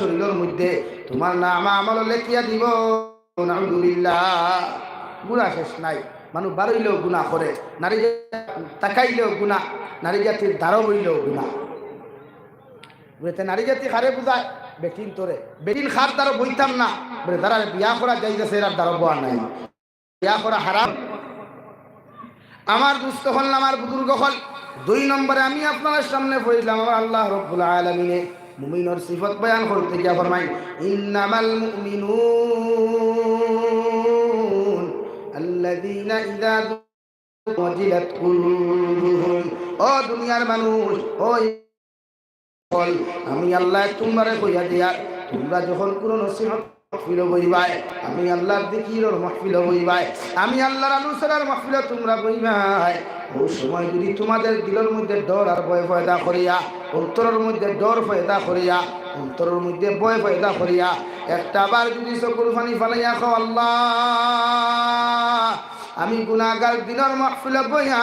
শরীরের মধ্যে তোমার নাম আমল লেখিয়া দিব। গুণা শেষ নাই। মানুষ বারইলেও গুণা করে। নারী তাকাইলেও গুণা নারী জাতির দ্বারও হইলেও গুণা নারী জাতি হারে বুঝায়? বেটিন তোরে। বেটিন খার দ্বারা বইতাম না। বলে তারা বিয়া করা যাইতেছে, এর দ্বারা বোয়া নাই। বিয়া করা হারাম। আমার দুস্থ হল আমার বুজুর্গ হল। দুই নম্বরে আমি আপনার সামনে পড়েছিলাম আমার আল্লাহ রব্বুল আলমিনে। মুমিনর সিফত বয়ান করতে গিয়া ফরমাই ইন্নামাল মুমিনুন আল্লাযীনা ইযা ওয়াজিলাত কুলুবুহুম। ও দুনিয়ার মানুষ, ও আমি আল্লাহ তোমারে কইয়া দিয়া, তোমরা যখন কোন নসিহত মাহফিল বইবাই আমি আল্লাহর দিকির মাহফিল বইবাই আমি আল্লাহর আলোচনার মাহফিল তোমরা বইবাই ও সময় যদি তোমাদের দিলের মধ্যে ডর আর ভয় ফয়দা করিয়া, অন্তরের মধ্যে ডর ফয়দা করিয়া, অন্তরের মধ্যে ভয় ফয়দা করিয়া, একটা বার যদি চকুর ফানি ফালাইয়া খাও আল্লাহ, আমি গুনাগার দিনের মাহফিলে বইয়া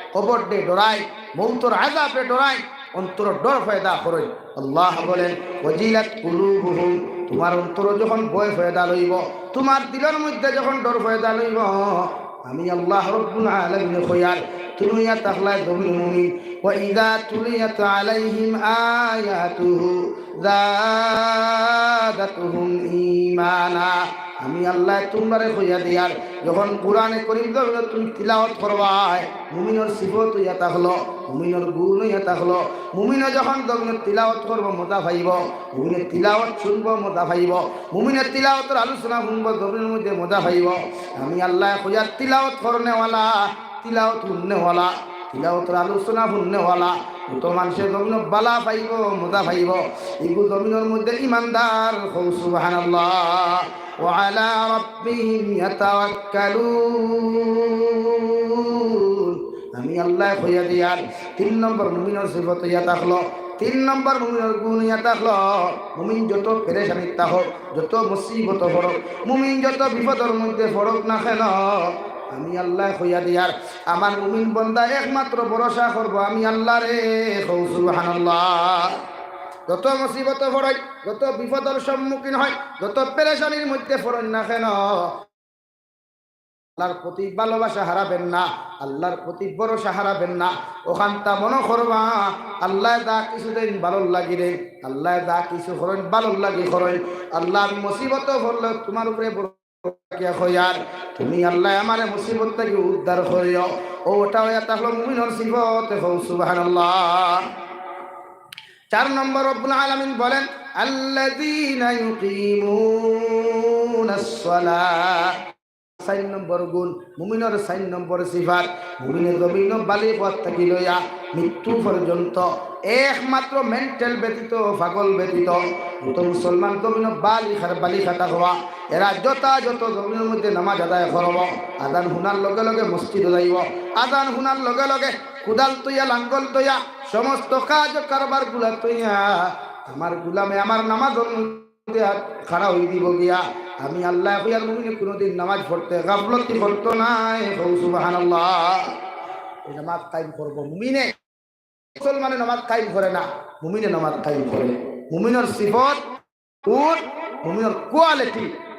কবর দে ডরাই মৌতর আজাব ডরাই, অন্তর ডর ফয়দা করই আল্লাহ বলেন, ওয়াজিলাত কুলুবুহুম তোমার অন্তর যখন ভয় ফয়দা লইব, তোমার দিলের মধ্যে যখন ডর ফয়দা লইব, আমি আল্লাহ রব্বুল আলামিন খয়ার তুমি তাখলা দবিল মুমিন ওয়া ইযা তুলিয়াত আলাইহিম আয়াতুহু, যাদাতুহুম ঈমানা। আমি আল্লাহ তোমারে কইয়া দিয়ার যখন কোরআনে করিম তুমি তিলাওয়াত করবাই মুমিনের সিফত ইয়া তাহলো মুমিনের গুণ ইয়া তাহলো মুমিনে যখন দমিনের তিলাওয়াত করব, মজা পাইব, মুমিনের তিলাওয়াত শুনব, মজা পাইব, মুমিনের তিলাওয়াতের আলোচনা শুনব দমিনের মধ্যে মজা পাইব। আমি আল্লাহ কইয়া তিলাওয়াত করনেওয়ালা, তিলাওয়াত শুননেওয়ালা তিলাওয়াতের আলোচনা শুননেওয়ালা তো মানুষের জমিন বালা পাইব মজা পাইব এগুলো জমিনের মধ্যে ইমানদার হৌ সুবহানাল্লাহ وعلى ربهم يتوكلون আমি আল্লাহ হইয়া দিয়ার তিন নম্বর মুমিনের সিফত ইয়া থাকলো তিন নম্বর মুমিনের গুণ ইয়া থাকলো মুমিন যত পেরেশানি থাক যত মুসিবত ফরক মুমিন যত বিপদের মধ্যে ফরক না খেল আমি আল্লাহ হইয়া দিয়ার। আমার মুমিন বন্দা একমাত্র ভরসা করব আমি আল্লাহ রে হৌ সুবহানাল্লাহ। যত মুসিবত ফরাই যত বিপদের সম্মুখীন হয়, যত পেরেশানির মধ্যে ফরন না কেন? আল্লাহর প্রতি ভালোবাসা হারাবেন না, আল্লাহর প্রতি ভরসা হারাবেন না। ওখানটা মনে করবা, আল্লাহ দা কিছুদিন ভালো লাগিলে আল্লাহ দা কিছু করেন ভালো লাগি করেন। আল্লাহ মুসিবত ভরলে তোমার উপরে তুমি আল্লাহ আমার মুসিবত থেকে উদ্ধার করিও। ওটা হইয়া তাহলে মুমিনর সিবত হৌ সুবহানাল্লাহ। চার নম্বর রব্বুল আলামিন বলেন, আল্লাযীনা ইউকিমুনাস সালাহ চার নম্বর গুণ, মুমিনের চার নম্বর সিফাত, মুমিনের জমিন বালি পথ থাকি লইয়া মৃত্যু পর্যন্ত একমাত্র মেন্টাল ব্যতীত, পাগল ব্যতীত যত মুসলমান জমিন বালি খার বালি খাতা হওয়া। এরা যত জমিনের মধ্যে নামাজ আদায় করব। আদান শুনার লগে লগে মসজিদ যাইব। আদান শুনার লগে লগে কুদাল তৈয়া, লাঙ্গল তৈয়া, সমস্ত কাজ কারবারগুলা তৈয়া। আমার গুলামে আমার নামাজ খাড়া হয়ে দিব গিয়া। আমি আল্লাহ হইয়ার মুমিনে কোনোদিন নামাজ পড়তে গাফলতি করতো নাই। সুবাহান নামাজ কায়েম করব মুমিনে। মুসলমানে নামাজ কায়েম করে না, মুমিনে নামাজ কায়েম করে। মুমিনের সিফত, উট, মুমিনের কোয়ালিটি।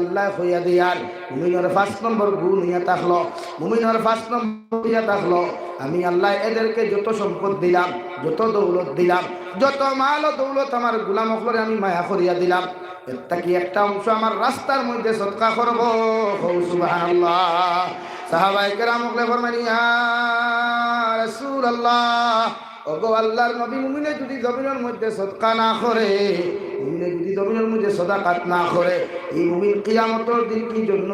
আল্লাহ হইয়া দিয়ার। মুমিনের পাঁচ নম্বর গুণ হইয়া থাকল। মুমিনের পাঁচ নম্বর হইয়া থাকল। আমি আল্লাহ এদেরকে যত সম্পদ দিলাম, যত দৌলত দিলাম, যত মাল দৌলত আমার গুলাম অকলরে আমি মায়া করিয়া দিলাম। একটা কি একটা অংশ আমার রাস্তার মধ্যে সৎকা করব। সুবহানাল্লাহ। সাহাবাই কেরাম অকলে ফরমানি রাসূলুল্লাহ। ওগো আল্লাহর নবী মুমিনে যদি জমিনের মধ্যে সদকা না করে, মুমিনে যদি জমিনের মধ্যে সদাকাত না করে, এই মুমিন কিয়ামতের দিন কি জন্য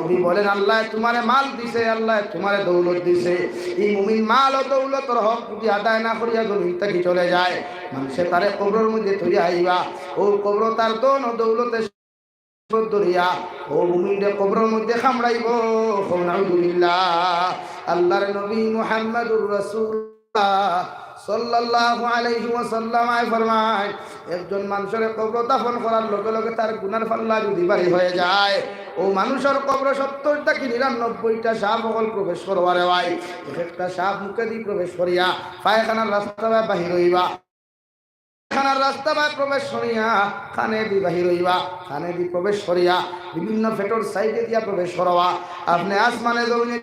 নবী বলেন, আল্লাহ তোমারে মাল দিছে, আল্লাহ তোমারে দৌলত দিছে। এই মুমিন মাল ও দৌলতর হক যদি আদায় না করিয়া জমিন থেকে চলে যায়, মানুষে তারে কবরের মধ্যে তুই আইবা। ও কবর তার দন ও দৌলতে ও মুমিনরে কবরের মধ্যে খামড়াইব আল্লাহর নবী রাসূলুল্লাহ সাল্লাল্লাহু আলাইহি ওয়াসাল্লাম আয় ফরমায়, একজন মানুষের কবর দাফন করার লগে লগে তার গুনার পাল্লা যদি বাড়ি হয়ে যায়, ও মানুষের কবর সত্তরটা কি নিরানব্বইটা সাপ অকল প্রবেশ করবারে ভাই, এক একটা সাপ মুখে দিয়ে প্রবেশ করিয়া পায়খানার রাস্তা বাহির হইবা। খানার রাস্তা বা প্রবেশ করিয়া খানে দি বাহির হইবা, খানে দি প্রবেশ করিয়া বিভিন্ন ফেটোর সাইডে দিয়া প্রবেশ করবা আপনি আসমানে জমিনে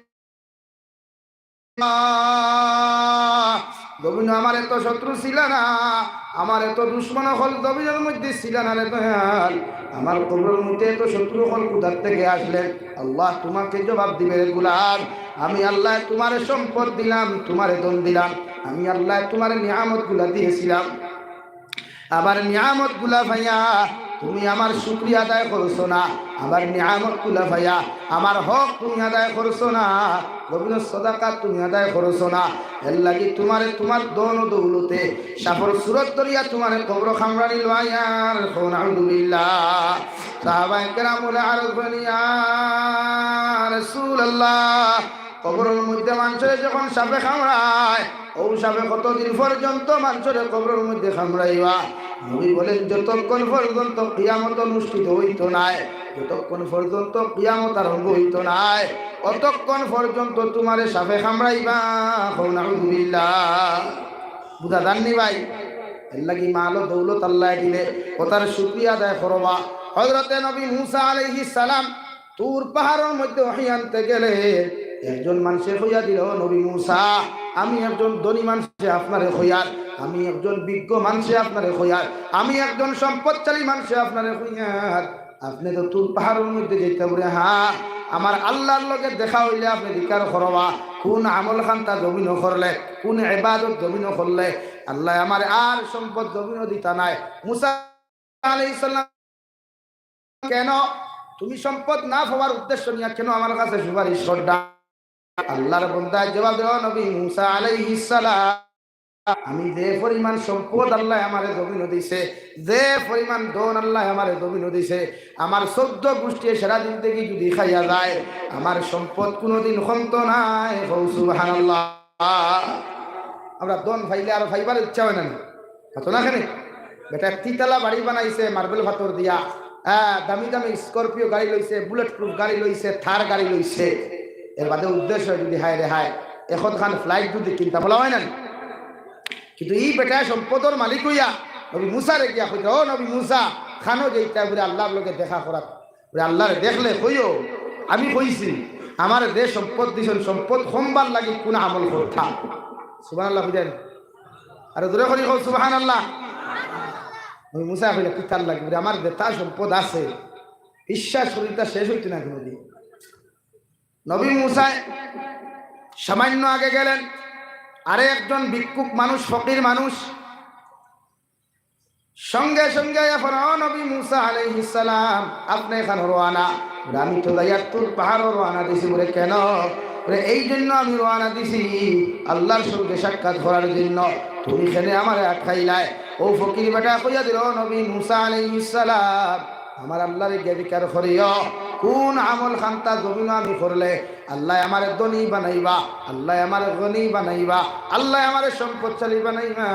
দবিন আমার এত শত্রু ছিল না, আমার এত দুশ্মন হল দবিনের মধ্যে ছিল না রে দয়াল। আমার কবরের মধ্যে এত শত্রু হল কোথার থেকে আসলেন? আল্লাহ তোমাকে জবাব দিবে গুলাম। আমি আল্লাহ তোমার সম্পদ দিলাম, তোমারে দন দিলাম। আমি আল্লাহ তোমার নিয়ামতগুলা দিয়েছিলাম। আবার নিয়ামতগুলা ভাইয়া, তুমি আমার শুক্রিয়া আদায় করছ না। আবার নিয়ামতগুলা ভাইয়া, আমার হক তুমি আদায় করছ না। রবীন্দ্র সদাকা তুমি আদায় করছ না। এর লাগি তোমারে তোমার দন দৌলতে, সাফর সুরত দরিয়া তোমার কবর খামরানি লয়ার আলহামদুলিল্লাহ সাহাবায়ে কেরাম বলে আরজ বলিয়া, রাসূলুল্লাহ কবরের মধ্যে মানুষের যখন সাপে খামড়ায়, ও সাপে কতদিন পর্যন্ত মানুষের কবরের মধ্যে খামড়াইবা? নবী বলেন, যতক্ষণ পর্যন্ত কিয়ামত অনুষ্ঠিত হইত নাই, যতক্ষণ পর্যন্ত কিয়ামত আরম্ভ হইত নাই, অতক্ষণ পর্যন্ত তোমারে সাপে খামড়াইবা। নাউজুবিল্লাহ। বুঝা জাননি ভাই? এর লাগি মাল দৌলত আল্লাহ দিলে ও তার শুক্রিয়া আদায় করবা। হজরতে নবী মুসা আলাইহিস সালাম তুর পাহাড়ের মধ্যে আনতে গেলে একজন মানুষের হইয়া দিল নবী মুসা, আমি একজন ধনী মানুষে আপনারে হইয়ার, আমি একজন বিজ্ঞ মানুষে আপনারে হইয়ার, আমি একজন সম্পদশালী মানুষে আপনারে হইয়ার। আপনি তো তুর পাহাড়ের মধ্যে যেতে পারে হ্যাঁ আমার আল্লাহর লগে দেখা হইলে আপনি দিকার করবা, কোন আমল খান্তা জমিন করলে, কোন এবাদত জমিন করলে। আল্লাহ আমার আর সম্পদ জমিন দিতা নাই। মুসা আলাইহিস কেন? তুমি সম্পদ না হওয়ার উদ্দেশ্য নিয়ে কেন আমার কাছে সুপারিশ করডা আল্লাহর বন্দায় জবাব দেওয়া নবী মুসা আলাইহিস সালাম। আমি যে পরিমাণ সম্পদ আল্লাহ আমারে জমিন দিছে, যে পরিমাণ ধন আল্লাহ আমারে জমিন দিছে, আমার চোদ্দ গোষ্ঠী সেরা দিন থেকে যদি খাইয়া যায়, আমার সম্পদ কোনোদিন কমতো নাই। সুবহানাল্লাহ। আমরা দন ফাইলে আর ফাইবার ইচ্ছা হয় না হতো না খানে বেটা তিতালা বাড়ি বানাইছে, মার্বেল ভাতর দিয়া। হ্যাঁ দামি দামি স্করপিও গাড়ি লইছে বুলেট প্রুফ গাড়ি লইছে, থার গাড়ি লইছে। এর বাদে উদ্দেশ্য যদি হায় রে হায়, এখন খান ফ্লাইট যদি কিনতা বলা হয় না কিন্তু এই বেটা সম্পদর মালিক হইয়া, নবী মুসা রে গিয়া কইতে, ও নবী মুসা, খানো যেইটা বলে আল্লাহর লোকে দেখা করাত। বলে আল্লাহরে দেখলে কইও, আমি কইছি, আমার দেশ সম্পদ দিছেন, সম্পদ সোমবার লাগি কোন আমল করতাম সুবাহ আল্লাহ বুঝেন? আর দূরে করি কও সুবাহান আল্লাহ মুসা কইলে কিতার লাগবে আমার দেতা সম্পদ আছে। বিশ্বাস করিতা শেষ হইতে না কোনোদিন। নবী মুসায় সামান্য আগে গেলেন। আরে একজন ভিক্ষুক মানুষ, ফকির মানুষ। সঙ্গে সঙ্গে নবী মুসা আলাইহিস সালাম, আপনি এখানে রোয়ানা? আমি তো দায়াতুর পাহাড়ও রোয়ানা দিছি। বলে, কেন? এই জন্য আমি রোয়ানা দিছি আল্লাহর সঙ্গে সাক্ষাৎ করার জন্য। তুমি এখানে আমার খাইলাই ও ফকির বেটা, কইয়া দিল নবী মুসা আলাইহিস সালাম আমার আল্লাহর জ্ঞাবিকার করিও। কোন আমল খান্তা জমিন আমি করলে আল্লাহ আমার ধনী বানাইবা, আল্লাহ আমার গনি বানাইবা, আল্লাহ আমার সম্পদশালী বানাইবা।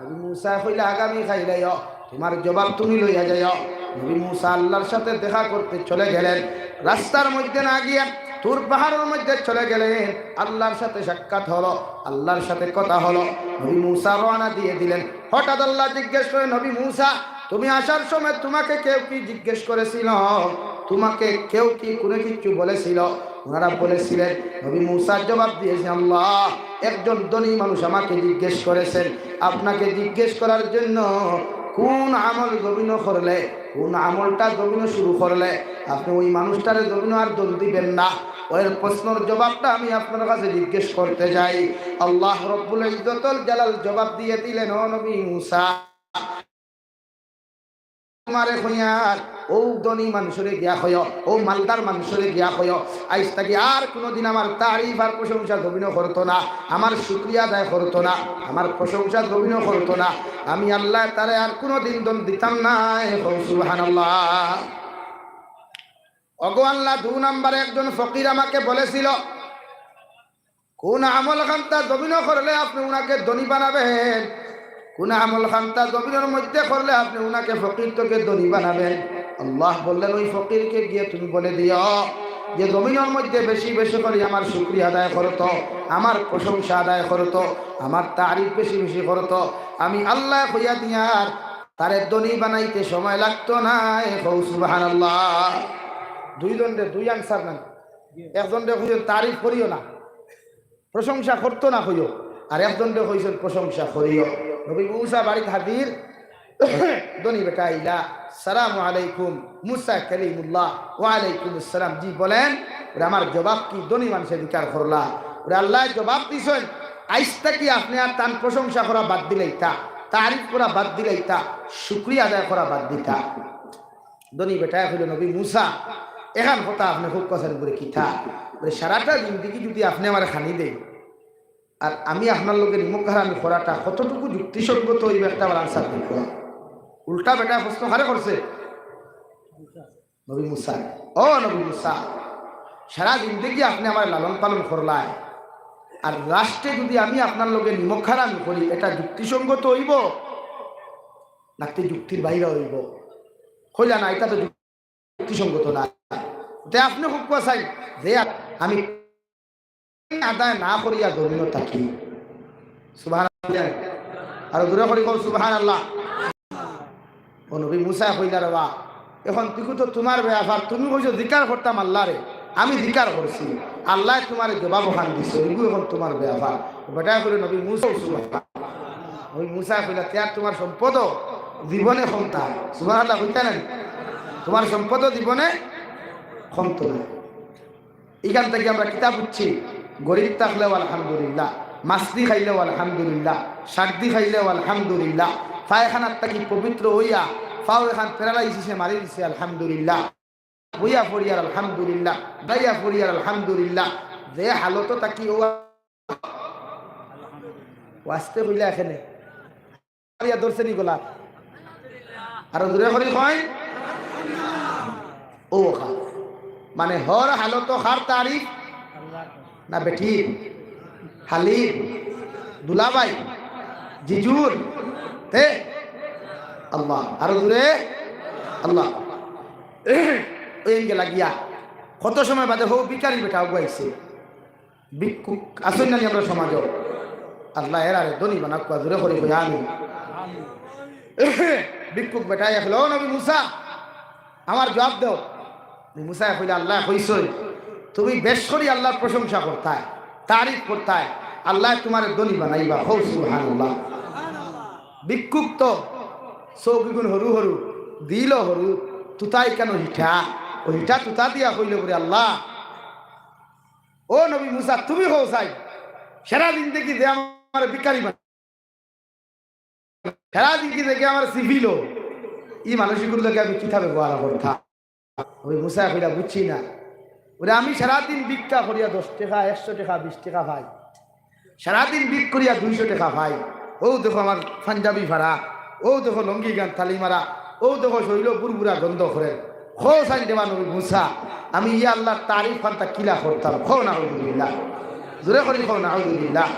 নবী মুসা কইলে আগামী খাইলাইও, তোমার জবাব তুমি লইয়া যাইও। নবী মুসা আল্লাহর সাথে দেখা করতে চলে গেলেন। রাস্তার মধ্যে না গিয়া তুর পাহাড়ের মধ্যে চলে গেলেন। আল্লাহর সাথে সাক্ষাৎ হলো, আল্লাহর সাথে কথা হলো। নবী মুসা রওনা দিয়ে দিলেন। হঠাৎ আল্লাহ জিজ্ঞেস করে, নবী মুসা তুমি আসার সময় তোমাকে কেউ কি জিজ্ঞেস করেছিল? তোমাকে কেউ কি কোনো কিছু বলেছিল? ওনারা বলেছিলেন, নবী মুসার জবাব দিয়েছেন আল্লাহ। একজন ধনী মানুষ আমাকে জিজ্ঞেস করেছেন, আপনাকে জিজ্ঞেস করার জন্য কোন আমল জমিন করলে, কোন আমলটা জমিন শুরু করলে? আপনি ওই মানুষটারে জমিন আর দোষ দিবেন না। ওই প্রশ্নের জবাবটা আমি আপনার কাছে জিজ্ঞেস করতে যাই আল্লাহ রব্বুল ইজ্জতুল জালাল জবাব দিয়ে দিলেন, ও নবী মুসা তোমারে খুঁয়ার ও ধনী মানুষরে গিয়া হয় ও মালদার মানুষরে গিয়া হয় আইস থাকি আর কোনোদিন আমার তারিফ আর প্রশংসা গবিন করতো না, আমার শুক্রিয়া আদায় করতো না, আমার প্রশংসা গবিন করতো না। আমি আল্লাহ তারে আর কোনোদিন দন দিতাম না সুহান আল্লাহ অগো আল্লাহ, দু নম্বরে একজন ফকির আমাকে বলেছিল, কোন আমল খান্তা জমিন করলে আপনি ওনাকে ধনী বানাবেন? কোন আমল খান্তা জমিনের মধ্যে করলে আপনি উনাকে ফকির তোকে ধনী বানাবেন। আল্লাহ বললেন, ওই ফকিরকে গিয়ে তুমি বলে দিও যে, জমিনের মধ্যে বেশি বেশি করে আমার শুক্রিয়া আদায় করতো আমার প্রশংসা আদায় করতো আমার তারিফ বেশি বেশি করতো আমি আল্লাহ হইয়া দিয়ার তারের ধনী বানাইতে সময় লাগতো না সুবাহান আল্লাহ দুই দণ্ডে দুই আনসার নাই একজনরে কইছেন, তারিফ করিও না, প্রশংসা করতো না হইও আর একজনরে কইছেন, প্রশংসা করিও। নবী মুসা বাড়ি হাজির। দনি বেটা ইলা সালাম আলাইকুম, মুসা কালিমুল্লাহ, ওয়ালাইকুম আসসালাম। জি বলেন, ওরে আমার জবাব কি? দনি মানুষের বিচার করলা। ওরে আল্লাহ, জবাব দিছেন। আইসটা কি আপনি আর তান প্রশংসা করা বাদ দিলেই তা তারিফ করা বাদ দিলেই তা শুক্রিয়া আদায় করা বাদ দিতা? দনি বেটা হইল নবী মুসা, এখান কথা আপনি খুব কথা করে কিথা বলে সারাটা জিন্দিগি যদি আপনি আমার খানি দেন আর আমি আপনার লোকের নিমুখার আমি করাটা কতটুকু যুক্তিসঙ্গত হইবে একটা আমার আনসার দেখব উল্টা বেটা প্রশ্ন হারে করছে? নবী মুসা। ও নবী মুসা, সারা জিন্দিগি আপনি আমার লালন পালন করলায় আর রাষ্ট্রে যদি আমি আপনার লোকের নিমখার আমি করি, এটা যুক্তিসঙ্গত হইব? নাকি যুক্তির বাইরে হইব? হইলা না, এটা তো যুক্তিসঙ্গত না। আপনি খুব চাই যে আমি আদায় না করিয়া গরিব থাকি সুবাহ আর দূরে করি কম সুবাহান আল্লাহ ও নবী মুসা কইলা রে বা, এখন তুই তো তোমার ব্যাপার, তুমি কইছো ধিকার করতাম আল্লাহ রে, আমি ধিকার করছি। আল্লাহ তোমার জবাব ওখান দিছে এগুলো এখন তোমার ব্যাপার। বেটা করে নবী মুসা ওই মুসা কইলা ত্যাগ তোমার সম্পদ জীবনে ক্ষমতা সুবাহ আল্লাহ কইতা না তোমার সম্পদ জীবনে ক্ষমতা এখান থেকে আমরা কিতাব উঠছি গরিব থাকলেও আলহামদুলিল্লাহ মাছদি খাইলেও আলহামদুলিল্লাহ সার্দি খাইলেও আলহামদুলিল্লাহ, পায়খানার থাকি পবিত্র হইয়া ফাও এখান প্যারালাইসিসে মারি দিছে আলহামদুলিল্লাহ, বইয়া ফরিয়ার আলহামদুলিল্লাহ, গাইয়া ফরিয়ার আলহামদুলিল্লাহ, যে হালত তাকি ও ওয়াস্তে হইলা এখানে। ধরছে নি গোলা। আর দূরে করি কয়। ও মানে হর হালত হার তারিখ না বেঠি হালিম দুলাবাই জিজুর তে আল্লাহ, আরও দূরে আল্লাহ। এনকে লাগিয়া, কত সময় বাদে হোক বিকারি বেটা আগুয়াইছে আসুন নানি আমরা সমাজ আল্লাহ এর আরে দনি বানা কুয়া দূরে করি কই আমি। ভিক্ষুক বেটা এখন ও নবী মুসা, আমার জবাব দাও। মুসা কইলে আল্লাহ কইসই তুমি বেশ করি আল্লাহর প্রশংসা করতায়, তারিফ করতায়, আল্লাহ তোমার দলি বানাইবা। হৌ ভিক্ষুক তো চৌকিগুণ হরু হরু, দিল হরু, তুতাই কেন হিঠা? ও হিঠা তুতা দিয়া কইলে বলে আল্লাহ। ও নবী মুসা, তুমি হও চাই সেরা দিন দেখি যে আমার বিকারি সেরা দিন দেখে আমার সিভিল ই মানসিকগুলোকে আমি কিতা ব্যবহার করতাম। ওই মুসা কইরা বুঝছি না। ওরে আমি সারাদিন ভিক্ষা করিয়া দশ টাকা, একশো টাকা, বিশ টাকা ভাই সারাদিন বিক করিয়া দুইশো টাকা ভাই ও দেখো আমার পাঞ্জাবি ভাড়া ও দেখো লঙ্গি গান, থালি মারা ও দেখো শৈল বুড়বুড়া গন্ধ করে খো সাইন দেবা নবী মুসা, আমি ইয়া আল্লাহর তারিফ ফান্তা কিলা করতাম। খো না আলহামদুলিল্লাহ জোরে করি খো না আলহামদুলিল্লাহ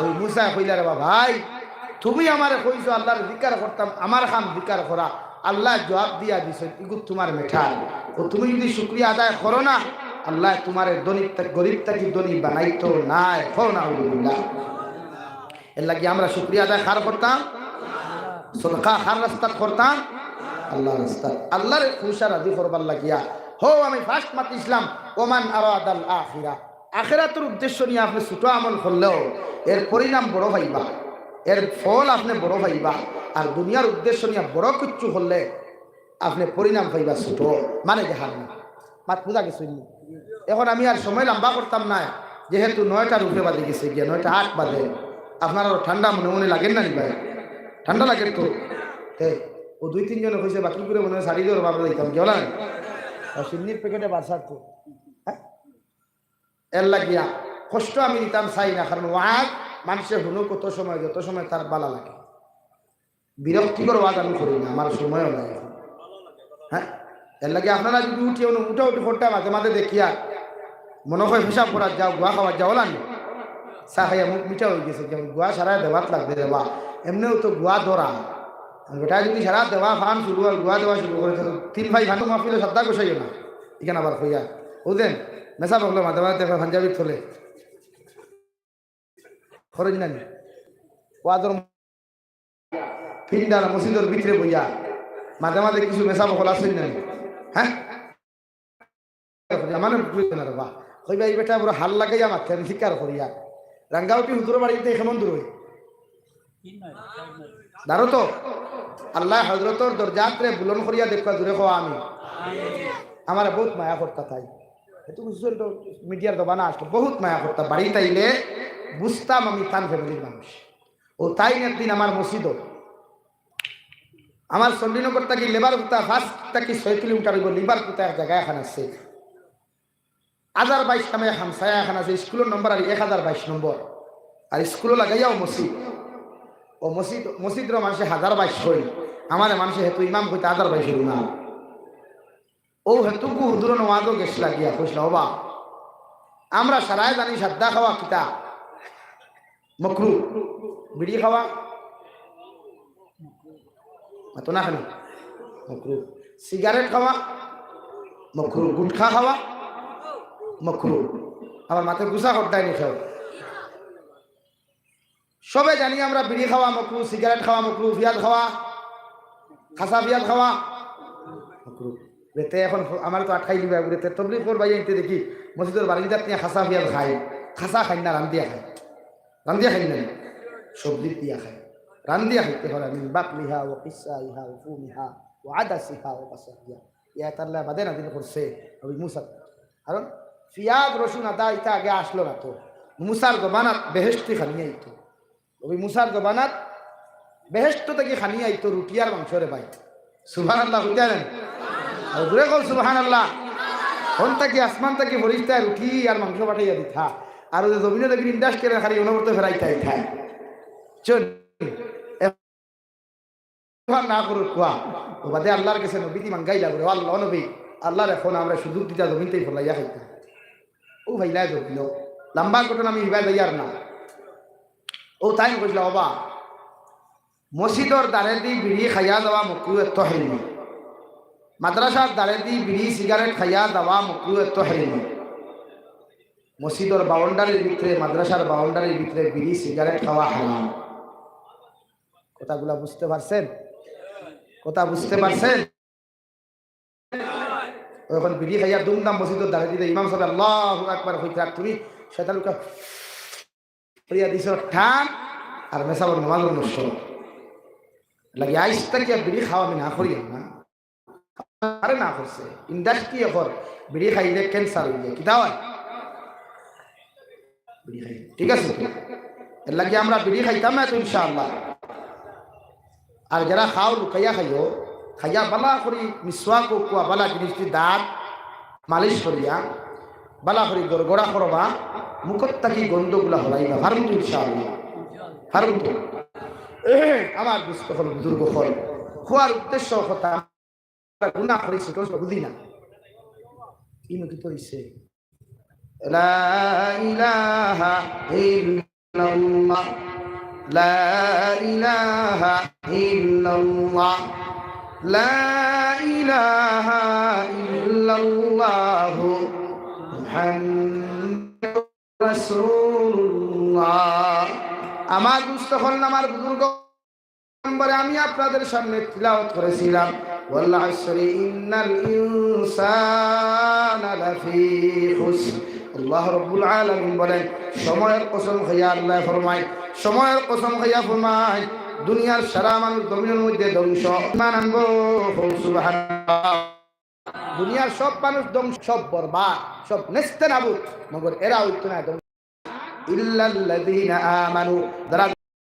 ওই মুসা কইলা রে ভাই, তুমি আমারে কইছো আল্লাহর বিকার করতাম, আমার খাম বিকার করা। আল্লাহ জবাব দিয়া দিছে ইগু, তোমার মেঠা ও তুমি যদি শুক্রিয়া আদায় করো না, আল্লাহ তোমার দনিত গরিব থাকি দনি বানাইতো নাই। হো না এর লাগি আমরা শুক্রিয়া আদায় খার করতাম? সদকা খার রাস্তা করতাম? আল্লাহ রাস্তা আল্লাহর খুশা রাজি করবার লাগিয়া। হো, আমি ফার্স্ট মাত ইসলাম, ওমান আরাদ আল আখিরা। আখেরাতের উদ্দেশ্য নিয়ে আপনি ছোট আমল করলেও এর পরিণাম বড় ভাইবা এর ফল আপনি বড় ভাইবা আর দুনিয়ার উদ্দেশ্য নিয়ে বড় কিচ্ছু করলে আপনি পরিণাম পাইবা ছোট। মানে দেখার না। মাত বুঝা গেছে এখন আমি আর সময় লম্বা করতাম না। যেহেতু নয়টার উপরে বাজে গেছে গিয়ে, নয়টা আট বাজে। আপনার ঠান্ডা মনে মনে লাগেন না নি ভাই? ঠান্ডা লাগে তো। ও দুই তিনজনে কইছে, বাকি করে মনে হয় শাড়ি দেওয়ার বাবা দিতাম আর সিন্নির প্যাকেটে বাসার তো। হ্যাঁ? এর লাগিয়া কষ্ট আমি দিতাম চাই না। কারণ ওয়াজ মানুষের হুনো কত সময়, যত সময় তার বালা লাগে। বিরক্তিকর ওয়াজ আমি করি না, আমার সময়ও নাই। হ্যাঁ? এর লাগে আপনারা যদি উঠিয়ে উঠা, উঠি করতে মাঝে মাঝে দেখিয়া মনে হয় হিসাব করার, যাও গুয়া খাওয়ার, যাও না চা খাইয়া মুখ মিঠা হয়ে গেছে যেমন গুয়া সারা দেওয়াত লাগবে, দেওয়া। এমনিও তো গুয়া ধরা। বেটা যদি সারা দেওয়া ফান শুরু হয় গুয়া দেওয়া শুরু করে তিন ভাই ভানু মাফিলে শ্রদ্ধা গোসাইও না। এখানে আবার হইয়া। বুঝলেন? মেসা বকলো মাঝে মাঝে দেখো পাঞ্জাবির থলে। খরচ নানি ওয়াদর ফিন্ডার মসজিদের ভিতরে বইয়া মাঝে মাঝে কিছু মেসা বকল আসেন না হ্যাঁ? মানে না বা কইবা এই বেটা পুরো হাল লাগাইয়া আমি শিকার করিয়া। রাঙ্গাউটি হুজুর বাড়িতে কেমন দূর হই দাঁড়ো তো? আল্লাহ হজরতর দরজাত্রে বুলন করিয়া দেখবা দূরে খাওয়া আমি। আমার বহুত মায়া করতা তাই। এত মিডিয়ার দবানা আসতো বহুত মায়া করতা। বাড়ি তাইলে বুঝতাম আমি তান ফ্যামিলির মানুষ। ও তাই একদিন আমার মসজিদ, আমার চণ্ডীনগর থাকি লেবার কুতা ফার্স্ট থাকি ছয় কিলোমিটার হইব লিবার কুতা এক জায়গা এখন আছে। হাজার বাইশ নামে ছায়া এখন আছে, স্কুলের নম্বর আর এক হাজার বাইশ নম্বর। আর স্কুলও লাগাইয়াও মসজিদ। ও মসজিদ মসজিদের মানুষে হাজার বাইশ হই। আমার মানুষে হেতু ইমাম কইতে হাজার হইল না ও হেতুকু হুদুর নওয়াজও গেছিলা গিয়া কইছিল হবা, আমরা সারায় জানি সাদ্দা খাওয়া কিতা? মকরু বিড়ি খাওয়া এত না খালি মকরু সিগারেট খাওয়া মকরু গুটখা খাওয়া মকরু আমার মাথায় গুসা করতায় নি খাও সবে জানি আমরা বিড়ি খাওয়া মকরু সিগারেট খাওয়া মকরু পিয়াজ খাওয়া খাসা পিয়াজ খাওয়া মকরু রেতে এখন আমার তো আটকাই দিবে রেতে তবলি করবাই দেখি মসজিদের বাড়িটার নিয়ে খাসা পিয়াজ খায় খাসা খাই না রান্দিয়া খায় রান্দিয়া খাই না সবজি দিয়া খায় রান্দিয়া খাইতে হয় আমি। বাকলিহা ও কিসা ইহা ও ফুমিহা ও আদাসিহা ও কাসাহিয়া ইয়া তাল্লা বাদে না দিন করছে ওই মুসা কারণ পিয়াজ রসুন আদা ইটা আগে আসলো না তো। মুসার জবানাত বেহেস্তি খানিয়ে আইতো। ওই মুসার জবানাত বেহেস্ত থেকে খানিয়ে আইতো রুটি আর মাংস রে ভাই। সুবাহ আল্লাহ বুঝলেন আর দূরে কল সুবাহান আল্লাহ হন থাকি আসমান থাকি ফরিস্তায় রুটি আর মাংস পাঠাইয়া দিথা আর ওই জমিনে দেখি ইন্ডাস্ট্রি খালি অনবরত ফেরাইতে আইথা চল। না করুক কোয়া। ও বাদে আল্লাহর কাছে নবী মান গাইলা করে আল্লাহ নবী, আল্লাহর এখন আমরা সুযোগ দিতা জমিনতেই ফলাইয়া খাইতাম ও ভাইলাই ধরল লম্বা ঘটনা আমি হিবাই যাইয়ার না। ও তাই কইছিল বাবা মসজিদর দ্বারে দি বিড়ি খাইয়া দেওয়া মকরু এত হেরিনি মাদ্রাসার দ্বারে দি বিড়ি সিগারেট খাইয়া দেওয়া মকরু এত হেরিনি মসজিদর বাউন্ডারির ভিতরে, মাদ্রাসার বাউন্ডারির ভিতরে বিড়ি, সিগারেট খাওয়া হারাম। কথাগুলা বুঝতে পারছেন? কথা বুঝতে পারছেন? এখন বিড়ি খাইয়া দুমদাম মসজিদর দাঁড়িয়ে দিতে ইমাম সাহেব আল্লাহ একবার হইতে রাখ তুমি শয়তানুকা প্রিয়া দিছ, ঠান, আর মেসাবর নমাজর নষ্ট। লাগে আইস থেকে বিড়ি খাওয়া আমি না করি না। আরে না করছে। ইন্ডাস্ট্রি এখন বিড়ি খাইলে ক্যান্সার হয়ে যায় কি দাওয়া বিড়ি খাই। ঠিক আছে? এর লাগে আমরা বিড়ি খাইতাম না তো ইনশাআল্লাহ। আর যারা খাও, লুকাইয়া খাইও, খাইয়া বালা করি মিসওয়াক কুয়া বালা জিনিসটি দাঁত, মালিশ করিয়া, বালা করি গড়গড়া করবা, মুখত থাকি গন্ধগুলা হলাইবা। হারমু ইনশাআল্লাহ। হারমু আমার দুস্থ হল দুর্গ হল। খোয়ার উদ্দেশ্য কথা গুণা করেছে বুঝি না। ইনু কি করিছে লা ইলাহা ইল্লাল্লাহ لا إله إلا الله لا إله إلا الله محمد رسول الله আমার দুস্থ হল আমার বুজুর্গ নম্বরে আমি আপনাদের সামনে তিলাওয়াত করেছিলাম والعصر إن الإنسان لفي خسر আল্লাহ রব্বুল আলামিন বলেন, সময়ের কসম হইয়া আল্লাহ ফরমায়, সময়ের কসম হইয়া ফরমায়, দুনিয়ার সারা মানুষ জমিনের মধ্যে ধ্বংস আনব দুনিয়ার সব মানুষ ধ্বংস, সব বরবাদ, সব নেস্তে নাবুদ মগর এরা হইতো ধ্বংস ইল্লাল্লাযীনা আমানু, যারা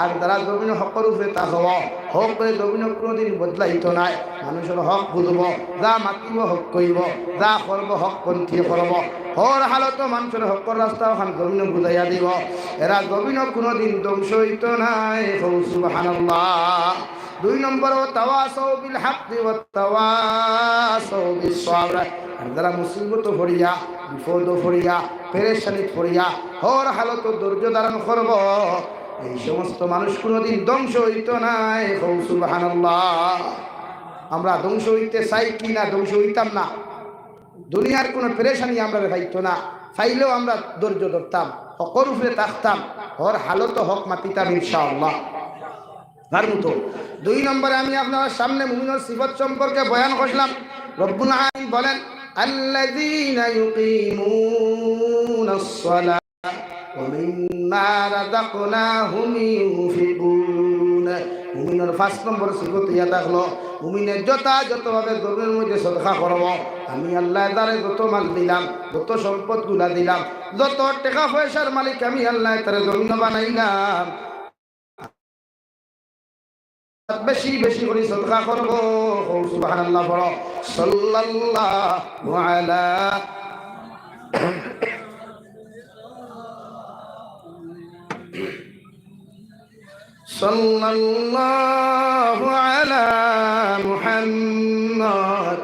আর তারা জমিন হকর উপরে তা হব হক করে জমিন কোনোদিন বদলাইত নাই। মানুষের হক বুঝব, যা মাতিব হক কইব, যা করব হক পন্থী করব। হর হালত মানুষের হকর রাস্তা ওখান জমিন বুঝাইয়া দিব। এরা জমিন কোনোদিন দ্বংস হইত নাই। সুবহানাল্লাহ। দুই নম্বর তাওয়াসাউ বিল হাক্কি ওয়াত তাওয়াসাউ বিস ভরিয়া বিপদ ভরিয়া পেরেশানি ভরিয়া হর হালত ধৈর্য ধারণ করব, এই সমস্ত মানুষ কোনোদিন ধ্বংস হইত নাই সুবহানাল্লাহ। আমরা ধ্বংস হইতে চাই কি না, ধ্বংস হইতাম না। দুনিয়ার কোনো পেরেশানি আমরা খাইতো না। চাইলেও আমরা ধৈর্য ধরতাম হকর উপরে থাকতাম। হর হালত হক মাতিতাম ইনশাআল্লাহ। তার মতো দুই নম্বরে আমি আপনার সামনে মুমিনের সিফত সম্পর্কে বয়ান করলাম। রব্বুল আলামিন বলেন, আল্লাযীনা ইউকিমুনাস সালাহ পাঁচ নম্বর ইয়া যথাযথভাবে মধ্যে আমি আল্লাহ দ্বারে যত মাল দিলাম, যত সম্পদগুলা দিলাম, যত টাকা পয়সার মালিক আমি আল্লাহ তারে জমিন বানাইলাম। বেশি বেশি করে সদকা করব। সুবহানাল্লাহ বড় সাল্লাল্লাহু আলা সাল্লাল্লাহু আলা মুহাম্মদ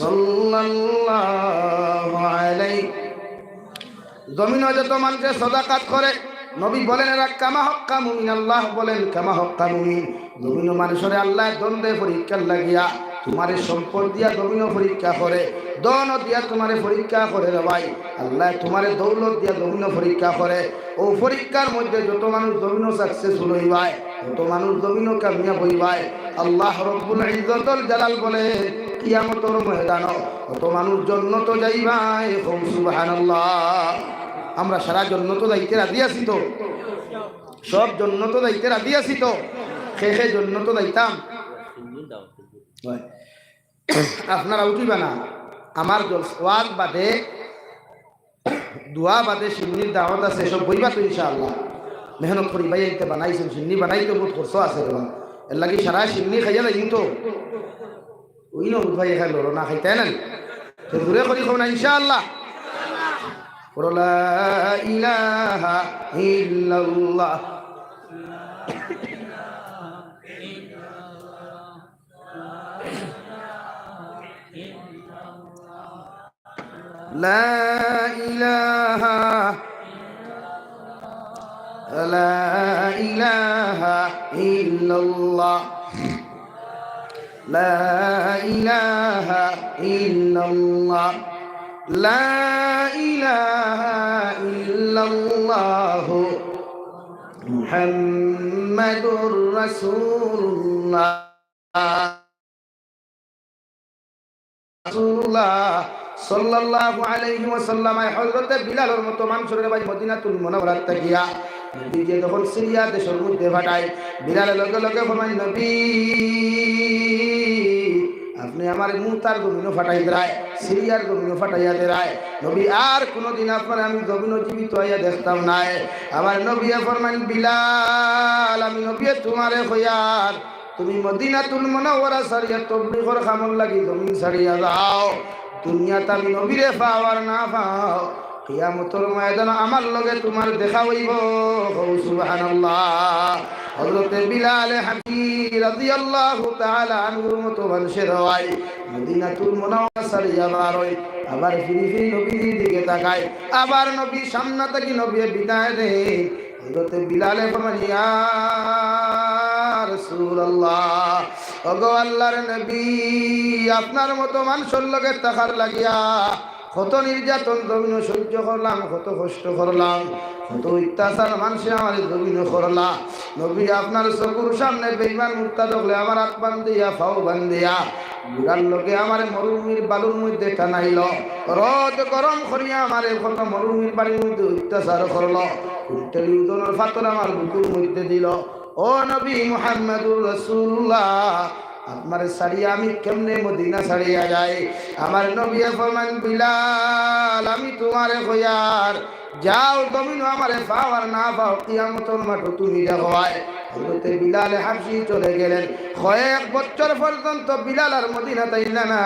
সাল্লাল্লাহু আলাইহি। জমিন যত মানুষে সদাকাত করে। নবী বলেন, এরা কামা হক্কা মুমিন, আল্লাহ বলেন, কামা হক্কা মুমিন। জমিন মানুষের আল্লাহ দ্বন্দ্বে পরীক্ষার লাগিয়া তোমারে সম্পদ দিয়া জমিন পরীক্ষা করে দন দিয়া তোমারে পরীক্ষা করে রে ভাই। আল্লাহ তোমারে দৌলত দিয়া জমিন পরীক্ষা করে। ও পরীক্ষার মধ্যে যত মানুষ জমিন সাকসেসফুল হইবায় তত মানুষ জমিন কামিয়া হইবায় আল্লাহ রব্বুল ইজ্জতুল জালাল বলে কিয়ামতর ময়দান কত মানুষ জন্নত যাইবায় সুবহানাল্লাহ। আমরা সারা জন্য তো দায়িত্বে রাজি আছি তো। সব জন্য তো দায়িত্বে রাজি আছি তো। সে সে জন্য তো দায়িতাম আপনারা উঠিবে না। আমার ওয়াজ বাদে, দোয়া বাদে সিন্নির দাওয়াত আছে, সব বইবা তো ইনশাআল্লাহ। মেহনত করি ভাই এইতে বানাইছেন, সিন্নি বানাইতে বহুত খরচ আছে তোমার। এর লাগি সারা সিন্নি খাইয়া লাগি তো। ওই না ভাই খাই লড়ো, না খাইতে না দূরে করি খাও না ইনশাআল্লাহ। لا إله إلا الله لا إله لا إله إلا الله لا إله إلا الله لا إله الله মুহাম্মাদুর রাসূলুল্লাহ সাল্লাল্লাহু আলাইহি ওয়াসাল্লাম হযরতে বিলালের মতো মানুষের ভাই মদিনাতুল মুনাওয়ারাত গিয়া নবীকে যখন সিরিয়া দেশের মধ্যে ভাটায় বিলালের লগে লগে ফরমাই নবী আপনি আমার মুতার জমিনও ফাটাই দেয় সিরিয়ার জমিনও ফাটাইয়া দেয় নবী আর কোনোদিন আপনার আমি জমিনও জীবিত হইয়া দেখতাম নাই। আমার নবী ফরমান, বিলাল, আমি নবী তোমারে হইয়ার তুমি মদিনাতুল মুনাওয়ারা সারিয়া তবলিগর খামল লাগি জমিন সারিয়া যাও। দুনিয়াতে আমি নবীরে পাও আর না পাও। কিয়ামতর ময়দান আমার লগে তোমার দেখা হইব। সুবহানাল্লাহ। হযরতে বিলাল হাবি রাদিয়াল্লাহু তাআলা আনহুর মতো মানুষের হয়। মদিনাতুল মুনাওয়ারা সারিয়া বারোয় আবার ফিরি ফিরি নবীর দিকে তাকায়। আবার নবী সামনে থেকে নবী বিদায় দেয় বিলালে ফরমান ইয়া রাসূলুল্লাহ, ওগো আল্লাহর নবী, আপনার মতো মানুষের লগে তাকার লাগিয়া কত নির্যাতন জমিন সহ্য করলাম কত কষ্ট করলাম কত অত্যাচার মানুষে আমার জমিন করলাম নবী আপনার চকুর সামনে বেইমান মুক্তা দেখলে আমার হাত বান্ধিয়া ফাও বান্ধিয়া। বুড়ার লোকে আমার মরুভূমির বালুর মধ্যে টানাইল। রদ গরম করিয়া আমার কত মরুভূমির বাড়ির মধ্যে অত্যাচার করল। উদনের ফাতর আমার বুকুর মধ্যে দিল। ও নবী মুহাম্মদুর রাসূলুল্লাহ আপনার সারিয়া আমি কেমনে মদিনা সারিয়া যাই? আমার নবী ফরমান বিলাল, আমি তোমারে কইয়ার যাও তুমি আমারে পাও আর না পাও, কিয়ামতর মাঠে তুমি হজরতে বিলালে হাফসি চলে গেলেন। কয়েক বছর পর্যন্ত বিলাল আর মদিনা তাইলা না।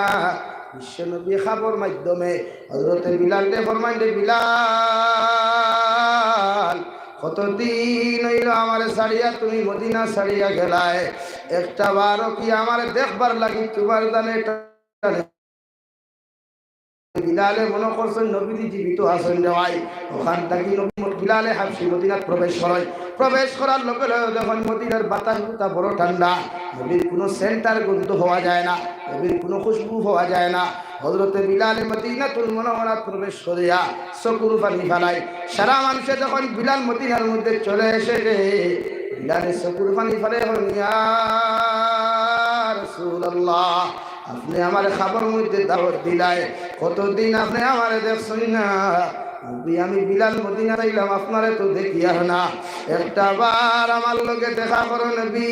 বিশ্ব বিশ্বনবী খাবর মাধ্যমে হজরতে বিলালকে ফরমাইলে, বিলাল কতদিন হইল আমার সারিয়া তুমি মদিনা সারিয়া গেলায়। একটা বারও কি আমার দেখবার লাগি? তোমার দানে বিলালে মনে করছেন নবীজি জীবিত আছেন দেওয়াই। ওখান থেকে নবী বিলালে হাফসি মদিনাত প্রবেশ করাই। প্রবেশ করার লগে যখন মদিনার বাতাস তা বড় ঠান্ডা, নবীর কোনো সেন্টার গন্ধ হওয়া যায় না, নবীর কোনো খুশবু হওয়া যায় না। হজরতে বিলালে মদিনাতুল মনোহরাত প্রবেশ করিয়া চকুর পানি ফেলায়। সারা মানুষে যখন বিলাল মদিনার মধ্যে চলে এসে রে বিলালে চকুর পানি ফেলে রাসূলুল্লাহ, আপনি আমার খাবার মধ্যে দাওয়াত দিলাই কতদিন আপনি আমার দেখছেন না? আমি বিলাল মদিনা চাইলাম আপনারে তো দেখি আর না। একটা বার আমার লোকে দেখা করো নবী।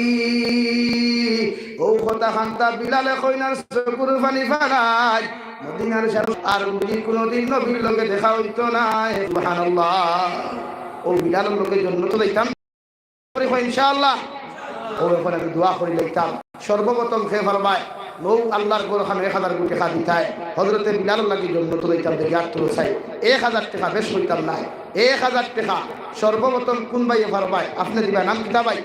ও কথা খান্তা বিলালে কইনার চকুর পানি ফালাই মদিনার আর বুঝি কোনোদিন নবীর লগে দেখা হইতো না সুবহানাল্লাহ। ও বিলালের লোকের জন্য তো দেখতাম ইনশাআল্লাহ। ও এখন আমি দোয়া করি লিখতাম সর্বপ্রথম খেয়ে ফরমায় নৌ আল্লাহর খান এক হাজার গুণ টাকা দিতায়। হজরতে বিলাল লাগি জন্য তো লইতাম দেখি, আর তুলো চাই। এক হাজার টাকা বেশ হইতাম না। এক হাজার টাকা সর্বপ্রথম কোন ভাইয়ে ভাই আপনি দিবেন নাম কিতা ভাই।